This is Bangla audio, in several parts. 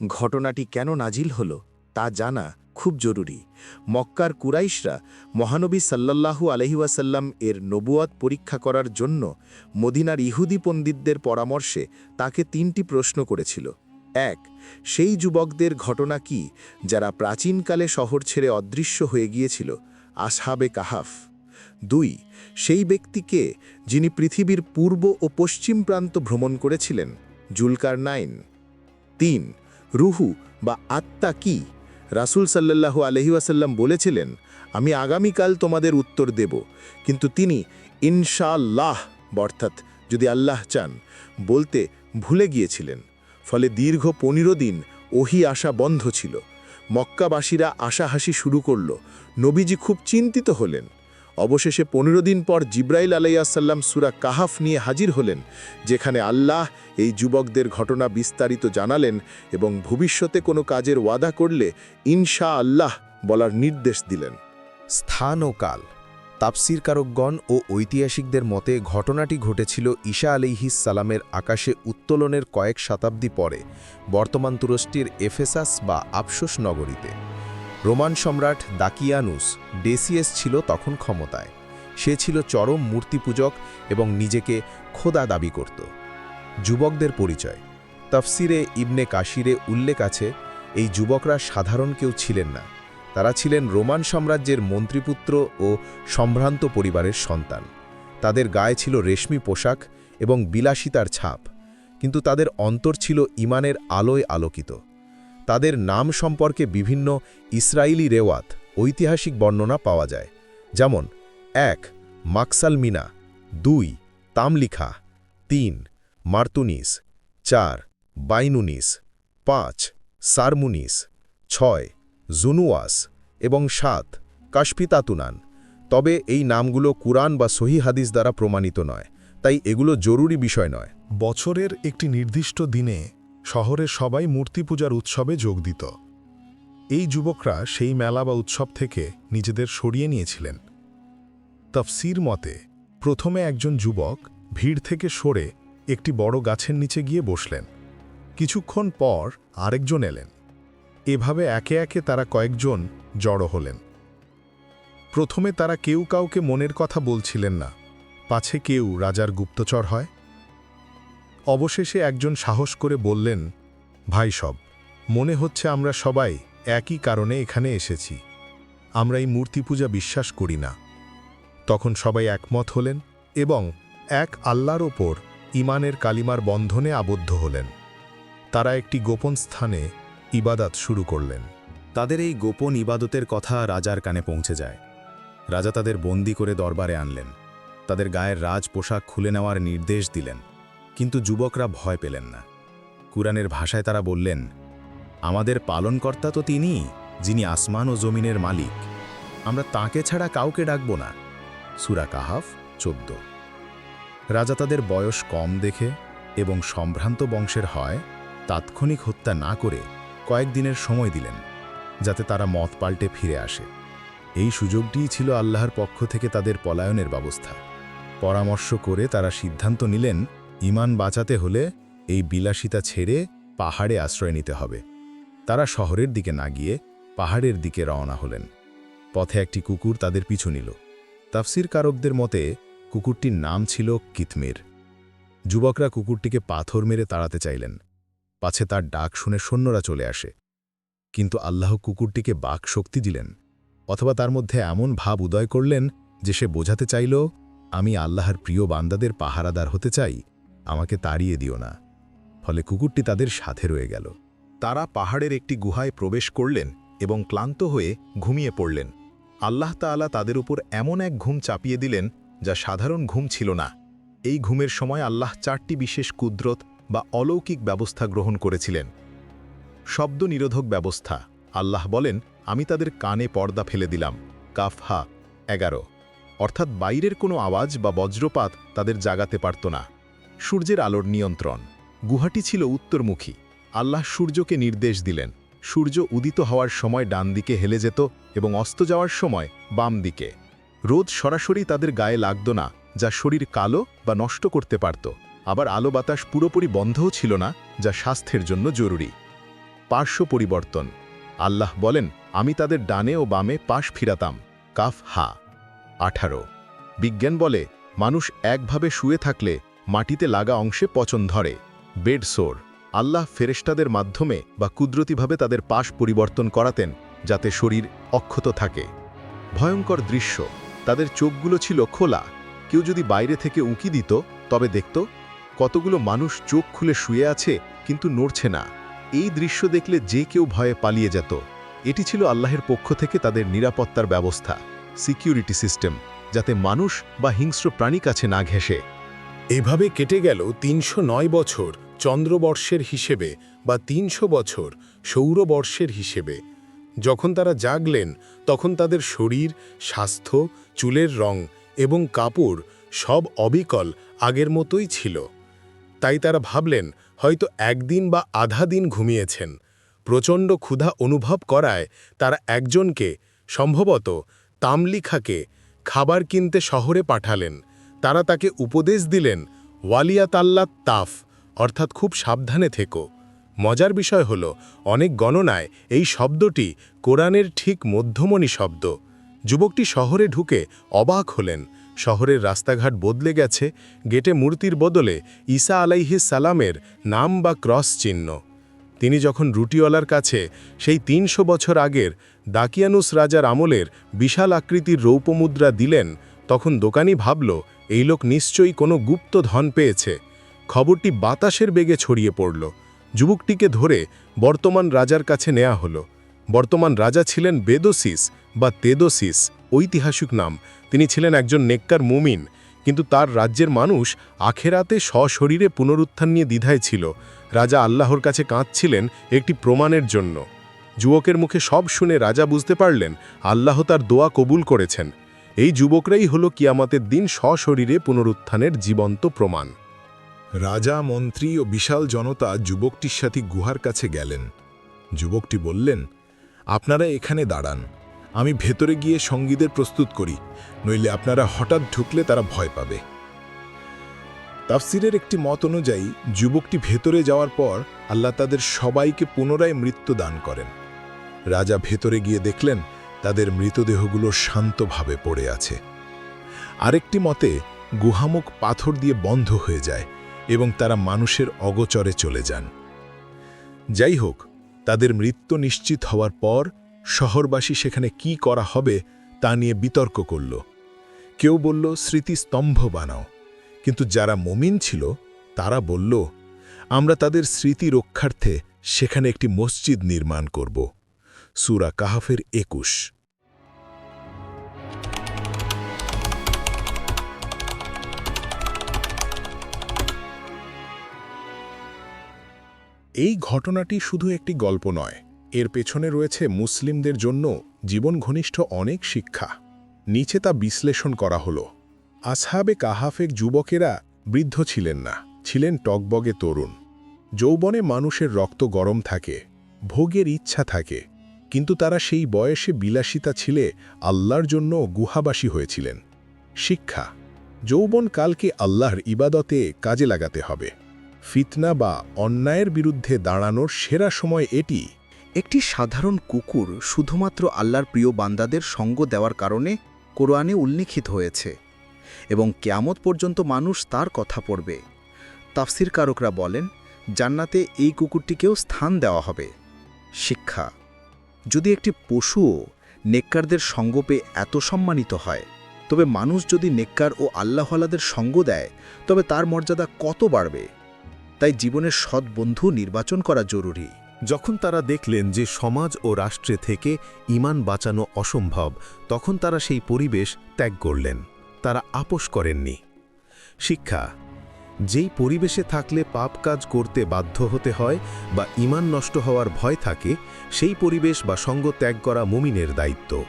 ঘটনাটি কেন নাজিল হল তা জানা খুব জরুরি। মক্কার কুরাইশরা মহানবী সাল্লাল্লাহু আলহিউসাল্লাম এর নবুয়াত পরীক্ষা করার জন্য মদিনার ইহুদি পণ্ডিতদের পরামর্শে তাকে তিনটি প্রশ্ন করেছিল। এক, সেই যুবকদের ঘটনা কি যারা প্রাচীনকালে শহর ছেড়ে অদৃশ্য হয়ে গিয়েছিল? আসহাবে কাহাফ। দুই, সেই ব্যক্তিকে যিনি পৃথিবীর পূর্ব ও পশ্চিম প্রান্ত ভ্রমণ করেছিলেন? জুলকার নাইন তিন রুহু বা আত্মা কি? রাসূল সাল্লাল্লাহু আলহি ওয়াসাল্লাম বলেছিলেন, আমি আগামীকাল তোমাদের উত্তর দেব। কিন্তু তিনি ইনশাল্লাহ অর্থাৎ যদি আল্লাহ চান, বলতে ভুলে গিয়েছিলেন। ফলে দীর্ঘ পনেরো দিন ওহি আসা বন্ধ ছিল। মক্কাবাসীরা আশাহাসি শুরু করল। নবীজি খুব চিন্তিত হলেন। অবশেষে পনেরো দিন পর জিব্রাইল আলাইয়াসাল্লাম সুরা কাহাফ নিয়ে হাজির হলেন, যেখানে আল্লাহ এই যুবকদের ঘটনা বিস্তারিত জানালেন এবং ভবিষ্যতে কোনো কাজের ওয়াদা করলে ইনশা আল্লাহ বলার নির্দেশ দিলেন। স্থান ও কাল তাপসিরকারকগণ ও ঐতিহাসিকদের মতে ঘটনাটি ঘটেছিল ঈশা আলিহিস সালামের আকাশে উত্তোলনের কয়েক শতাব্দী পরে বর্তমান তুরস্কের এফেসাস বা আফসোস নগরীতে। রোমান সম্রাট দাকিয়ানুস ডেসিয়েস ছিল তখন ক্ষমতায়। সে ছিল চরম মূর্তিপূজক এবং নিজেকে খোদা দাবি করত। যুবকদের পরিচয়। তফসিরে ইবনে কাশিরে উল্লেখ আছে, এই যুবকরা সাধারণ কেউ ছিলেন না। তারা ছিলেন রোমান সাম্রাজ্যের মন্ত্রীপুত্র ও সম্ভ্রান্ত পরিবারের সন্তান। তাদের গায়ে ছিল রেশমি পোশাক এবং বিলাসিতার ছাপ। কিন্তু তাদের অন্তর ছিল ইমানের আলোয় আলোকিত। তাদের নাম সম্পর্কে বিভিন্ন ইসরায়েলি রেওয়াত ঐতিহাসিক বর্ণনা পাওয়া যায়। যেমন, এক মাকসাল মিনা দুই, তামলিখা, তিন, মার্তুনিস, চার, বাইনুনিস, পাঁচ, সারমুনিস, ছয়, জুনুয়াস এবং সাত, কাশফিতাতুনান। তবে এই নামগুলো কুরআন বা সহি হাদিস দ্বারা প্রমাণিত নয়, তাই এগুলো জরুরি বিষয় নয়। বছরের একটি নির্দিষ্ট দিনে শহরের সবাই মূর্তি পূজার উৎসবে যোগ দিত। এই যুবকরা সেই মেলা বা উৎসব থেকে নিজেদের সরিয়ে নিয়েছিলেন। তফসির মতে, প্রথমে একজন যুবক ভিড় থেকে সরে একটি বড় গাছের নিচে গিয়ে বসলেন। কিছুক্ষণ পর আরেকজন এলেন। এভাবে একে একে তারা কয়েকজন জড়ো হলেন। প্রথমে তারা কেউ কাউকে মনের কথা বলছিলেন না। পাছে কেউ রাজার গুপ্তচর হয় অবশেষে একজন সাহস করে বললেন, ভাই সব, মনে হচ্ছে আমরা সবাই একই কারণে এখানে এসেছি। আমরা এই মূর্তি পূজা বিশ্বাস করি না। তখন সবাই একমত হলেন এবং এক আল্লাহর ওপর ইমানের কালিমার বন্ধনে আবদ্ধ হলেন। তারা একটি গোপন স্থানে ইবাদাত শুরু করলেন। তাদের এই গোপন ইবাদতের কথা রাজার কানে পৌঁছে যায়। রাজা তাদের বন্দি করে দরবারে আনলেন। তাদের গায়ের রাজ পোশাক খুলে নেওয়ার নির্দেশ দিলেন। কিন্তু যুবকরা ভয় পেলেন না। কুরআনের ভাষায় তারা বললেন, আমাদের পালনকর্তা তো তিনি, যিনি আসমান ও জমিনের মালিক। আমরা তাকে ছাড়া কাউকে ডাকব না। সুরা কাহাফ, চোদ্দ। রাজা তাদের বয়স কম দেখে এবং সম্ভ্রান্ত বংশের হয়, তাৎক্ষণিক হত্যা না করে কয়েকদিনের সময় দিলেন, যাতে তারা মত পাল্টে ফিরে আসে। এই সুযোগটিই ছিল আল্লাহর পক্ষ থেকে তাদের পলায়নের ব্যবস্থা। পরামর্শ করে তারা সিদ্ধান্ত নিলেন ইমান বাঁচাতে হলে এই বিলাসিতা ছেড়ে পাহাড়ে আশ্রয় নিতে হবে। তারা শহরের দিকে না গিয়ে পাহাড়ের দিকে রওনা হলেন। পথে একটি কুকুর তাদের পিছু নিল। তাফসির কারকদের মতে, কুকুরটির নাম ছিল কিতমির। যুবকরা কুকুরটিকে পাথর মেরে তাড়াতে চাইলেন। পাছে তার ডাক শুনে সৈন্যরা চলে আসে। কিন্তু আল্লাহ কুকুরটিকে বাক শক্তি দিলেন, অথবা তার মধ্যে এমন ভাব উদয় করলেন যে সে বোঝাতে চাইল, আমি আল্লাহর প্রিয় বান্দাদের পাহারাদার হতে চাই আমাকে তাড়িয়ে দিও না। ফলে কুকুরটি তাদের সাথে রয়ে গেল। তারা পাহাড়ের একটি গুহায় প্রবেশ করলেন এবং ক্লান্ত হয়ে ঘুমিয়ে পড়লেন। আল্লাহ তাআলা তাদের উপর এমন এক ঘুম চাপিয়ে দিলেন যা সাধারণ ঘুম ছিল না। এই ঘুমের সময় আল্লাহ চারটি বিশেষ কুদরত বা অলৌকিক ব্যবস্থা গ্রহণ করেছিলেন। শব্দ নিরোধক ব্যবস্থা। আল্লাহ বলেন, আমি তাদের কানে পর্দা ফেলে দিলাম। কাফহা এগারো। অর্থাৎ বাইরের কোনো আওয়াজ বা বজ্রপাত তাদের জাগাতে পারত না। সূর্যের আলোর নিয়ন্ত্রণ। গুহাটি ছিল উত্তরমুখী। আল্লাহ সূর্যকে নির্দেশ দিলেন। সূর্য উদিত হওয়ার সময় ডান দিকে হেলে যেত এবং অস্ত যাওয়ার সময় বাম দিকে রোদ সরাসরি তাদের গায়ে লাগত না, যা শরীর কালো বা নষ্ট করতে পারত। আবার আলো বাতাস পুরোপুরি বন্ধও ছিল না, যা স্বাস্থ্যের জন্য জরুরি। পার্শ্ব পরিবর্তন। আল্লাহ বলেন, আমি তাদের ডানে ও বামে পাশ ফিরাতাম। কাফ হা। আঠারো। বিজ্ঞান বলে, মানুষ একভাবে শুয়ে থাকলে মাটিতে লাগা অংশে পচন ধরে, বেড সোর। আল্লাহ ফেরেশতাদের মাধ্যমে বা কুদরতিভাবে তাদের পাশ পরিবর্তন করাতেন যাতে শরীর অক্ষত থাকে। ভয়ঙ্কর দৃশ্য। তাদের চোখগুলো ছিল খোলা। কেউ যদি বাইরে থেকে উঁকি দিত, তবে দেখত, কতগুলো মানুষ চোখ খুলে শুয়ে আছে কিন্তু নড়ছে না। এই দৃশ্য দেখলে যে কেউ ভয়ে পালিয়ে যেত। এটি ছিল আল্লাহের পক্ষ থেকে তাদের নিরাপত্তার ব্যবস্থা, সিকিউরিটি সিস্টেম, যাতে মানুষ বা হিংস্র প্রাণী কাছে না ঘেঁষে। এভাবে কেটে গেল তিনশো নয় বছর চন্দ্রবর্ষের হিসেবে বা তিনশো বছর সৌরবর্ষের হিসেবে। যখন তারা জাগলেন, তখন তাদের শরীর, স্বাস্থ্য, চুলের রং এবং কাপড় সব অবিকল আগের মতোই ছিল। তাই তারা ভাবলেন, হয়তো একদিন বা আধা দিন ঘুমিয়েছেন। প্রচণ্ড ক্ষুধা অনুভব করায় তারা একজনকে, সম্ভবত তামলিখাকে, খাবার কিনতে শহরে পাঠালেন। তারা তাকে উপদেশ দিলেন ওয়ালিয়াতাল্লাত তাফ অর্থাৎ খুব সাবধানে থেকো। মজার বিষয় হল, অনেক গণনায় এই শব্দটি কোরআনের ঠিক মধ্যমণি শব্দ। যুবকটি শহরে ঢুকে অবাক হলেন। শহরের রাস্তাঘাট বদলে গেছে, গেটে মূর্তির বদলে ঈসা আলাইহিস সালামের নাম বা ক্রস চিহ্ন। তিনি যখন রুটিওয়ালার কাছে সেই তিনশো বছর আগের দাকিয়ানুস রাজার আমলের বিশাল আকৃতির রৌপমুদ্রা দিলেন, তখন দোকানি ভাবল এই লোক নিশ্চয়ই কোনো গুপ্ত ধন পেয়েছে। খবরটি বাতাসের বেগে ছড়িয়ে পড়ল। যুবকটিকে ধরে বর্তমান রাজার কাছে নেওয়া হলো। বর্তমান রাজা ছিলেন বেদোসিস বা তেদোসিস, ঐতিহাসিক নাম। তিনি ছিলেন একজন নেককার মুমিন, কিন্তু তার রাজ্যের মানুষ আখেরাতে সশরীরে পুনরুত্থান নিয়ে দ্বিধায় ছিল। রাজা আল্লাহর কাছে কাঁদছিলেন একটি প্রমাণের জন্য। যুবকের মুখে সব শুনে রাজা বুঝতে পারলেন, আল্লাহ তার দোয়া কবুল করেছেন। এই যুবকরাই হল কিয়ামতের দিন সশরীরে পুনরুত্থানের জীবন্ত প্রমাণ। রাজা, মন্ত্রী ও বিশাল জনতা যুবকটির সাথে গুহার কাছে গেলেন। যুবকটি বললেন, আপনারা এখানে দাঁড়ান, আমি ভেতরে গিয়ে সঙ্গীদের প্রস্তুত করি, নইলে আপনারা হঠাৎ ঢুকলে তারা ভয় পাবে। তাফসিরের একটি মত অনুযায়ী যুবকটি ভেতরে যাওয়ার পর আল্লাহ তাদের সবাইকে পুনরায় মৃত্যু দান করেন। রাজা ভেতরে গিয়ে দেখলেন তাদের মৃতদেহগুলো শান্তভাবে পড়ে আছে। আরেকটি মতে, গুহামুখ পাথর দিয়ে বন্ধ হয়ে যায় এবং তারা মানুষের অগচরে চলে যান। যাই হোক, তাদের মৃত্যু নিশ্চিত হওয়ার পর শহরবাসী সেখানে কি করা হবে তা নিয়ে বিতর্ক করল। কেউ বলল, স্মৃতিস্তম্ভ বানাও। কিন্তু যারা মমিন ছিল, তারা বলল, আমরা তাদের স্মৃতি রক্ষার্থে সেখানে একটি মসজিদ নির্মাণ করব। সুরা কাহাফের একুশ। এই ঘটনাটি শুধু একটি গল্প নয়, এর পেছনে রয়েছে মুসলিমদের জন্য জীবন ঘনিষ্ঠ অনেক শিক্ষা। নিচে তা বিশ্লেষণ করা হল। আসহাবে কাহাফেক যুবকেরা বৃদ্ধ ছিলেন না, ছিলেন টকবগে তরুণ। যৌবনে মানুষের রক্ত গরম থাকে, ভোগের ইচ্ছা থাকে কিন্তু তারা সেই বয়সে বিলাসিতা ছিলে আল্লাহর জন্য গুহাবাসী হয়েছিলেন। শিক্ষা যৌবন কালকে আল্লাহর ইবাদতে কাজে লাগাতে হবে। ফিতনা বা অন্যায়ের বিরুদ্ধে দাঁড়ানোর সেরা সময় এটি। একটি সাধারণ কুকুর শুধুমাত্র আল্লাহর প্রিয় বান্দাদের সঙ্গ দেওয়ার কারণে কোরআনে উল্লিখিত হয়েছে এবং কেয়ামত পর্যন্ত মানুষ তার কথা পড়বে। তাফসিরকারকরা বলেন, জান্নাতে এই কুকুরটিকেও স্থান দেওয়া হবে। শিক্ষা যদি একটি পশুও নেককারদের সঙ্গ পেয়ে এত সম্মানিত হয়, তবে মানুষ যদি নেককার ও আল্লাহওয়ালাদের সঙ্গ দেয়, তবে তার মর্যাদা কত বাড়বে? তাই জীবনের সৎ বন্ধু নির্বাচন করা জরুরি। যখন তারা দেখলেন যে সমাজ ও রাষ্ট্রে থেকে ইমান বাঁচানো অসম্ভব, তখন তারা সেই পরিবেশ ত্যাগ করলেন। তারা আপোষ করেননি। শিক্ষা যেই পরিবেশে থাকলে পাপ কাজ করতে বাধ্য হতে হয় বা ইমান নষ্ট হওয়ার ভয় থাকে, সেই পরিবেশ বা সঙ্গ ত্যাগ করা মুমিনের দায়িত্ব।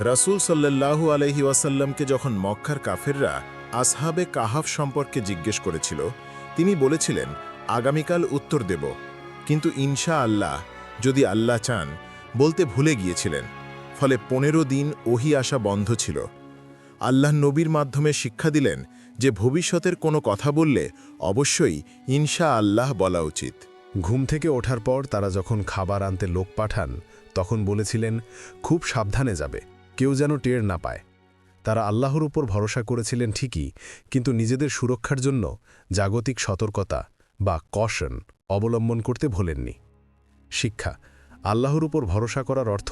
রাসূল সাল্লাল্লাহু আলহি ওয়াসাল্লামকে যখন মক্কার কাফেররা আসহাবে কাহাফ সম্পর্কে জিজ্ঞেস করেছিল, তিনি বলেছিলেন, আগামীকাল উত্তর দেব। কিন্তু ইনশা আল্লাহ, যদি আল্লাহ চান, বলতে ভুলে গিয়েছিলেন। ফলে পনেরো দিন ওহি আসা বন্ধ ছিল। আল্লাহ নবীর মাধ্যমে শিক্ষা দিলেন যে ভবিষ্যতের কোনো কথা বললে অবশ্যই ইনশা আল্লাহ বলা উচিত। ঘুম থেকে ওঠার পর তারা যখন খাবার আনতে লোক পাঠান, তখন বলেছিলেন, খুব সাবধানে যাবে, কেউ যেন টের না পায়। তারা আল্লাহর উপর ভরসা করেছিলেন ঠিকই, কিন্তু নিজেদের সুরক্ষার জন্য জাগতিক সতর্কতা বা কশন অবলম্বন করতে ভোলেননি। শিক্ষা, আল্লাহর উপর ভরসা করার অর্থ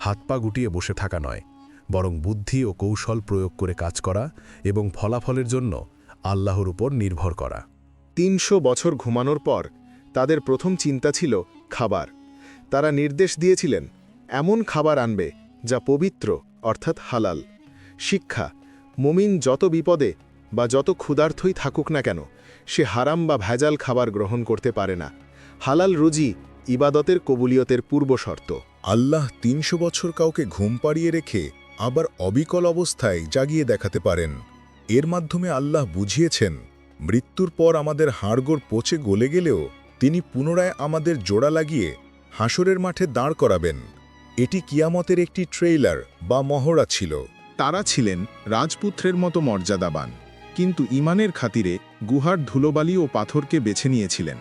হাত পা গুটিয়ে বসে থাকা নয়। বরং বুদ্ধি ও কৌশল প্রয়োগ করে কাজ করা এবং ফলাফলের জন্য আল্লাহর উপর নির্ভর করা। তিনশো বছর ঘুমানোর পর তাদের প্রথম চিন্তা ছিল খাবার। তারা নির্দেশ দিয়েছিলেন এমন খাবার আনবে যা পবিত্র অর্থাৎ হালাল। শিক্ষা মুমিন যত বিপদে বা যত ক্ষুধার্থই থাকুক না কেন সে হারাম বা ভেজাল খাবার গ্রহণ করতে পারে না। হালাল রুজি ইবাদতের কবুলিয়তের পূর্বশর্ত। আল্লাহ তিনশো বছর কাউকে ঘুম পাড়িয়ে রেখে আবার অবিকল অবস্থায় জাগিয়ে দেখাতে পারেন। এর মাধ্যমে আল্লাহ বুঝিয়েছেন, মৃত্যুর পর আমাদের হাড়গোড় পচে গলে গেলেও তিনি পুনরায় আমাদের জোড়া লাগিয়ে হাসরের মাঠে দাঁড় করাবেন। এটি কিয়ামতের একটি ট্রেইলার বা মহড়া ছিল। তারা ছিলেন রাজপুত্রের মতো মর্যাদাবান, কিন্তু ইমানের খাতিরে গুহার ধুলোবালি ও পাথরকে বেছে নিয়েছিলেন।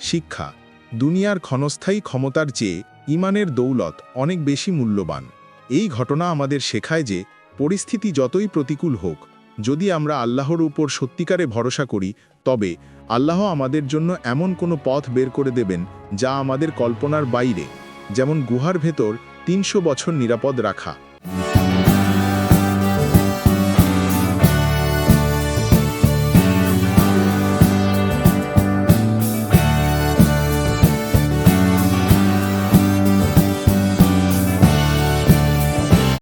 শিক্ষা, দুনিয়ার ক্ষণস্থায়ী ক্ষমতার চেয়ে ইমানের দৌলত অনেক বেশি মূল্যবান। এই ঘটনা আমাদের শেখায় যে পরিস্থিতি যতই প্রতিকূল হোক, যদি আমরা আল্লাহর উপর সত্যিকারে ভরসা করি, তবে আল্লাহ আমাদের জন্য এমন কোনো পথ বের করে দেবেন যা আমাদের কল্পনার বাইরে, যেমন গুহার ভেতর তিনশো বছর নিরাপদ রাখা।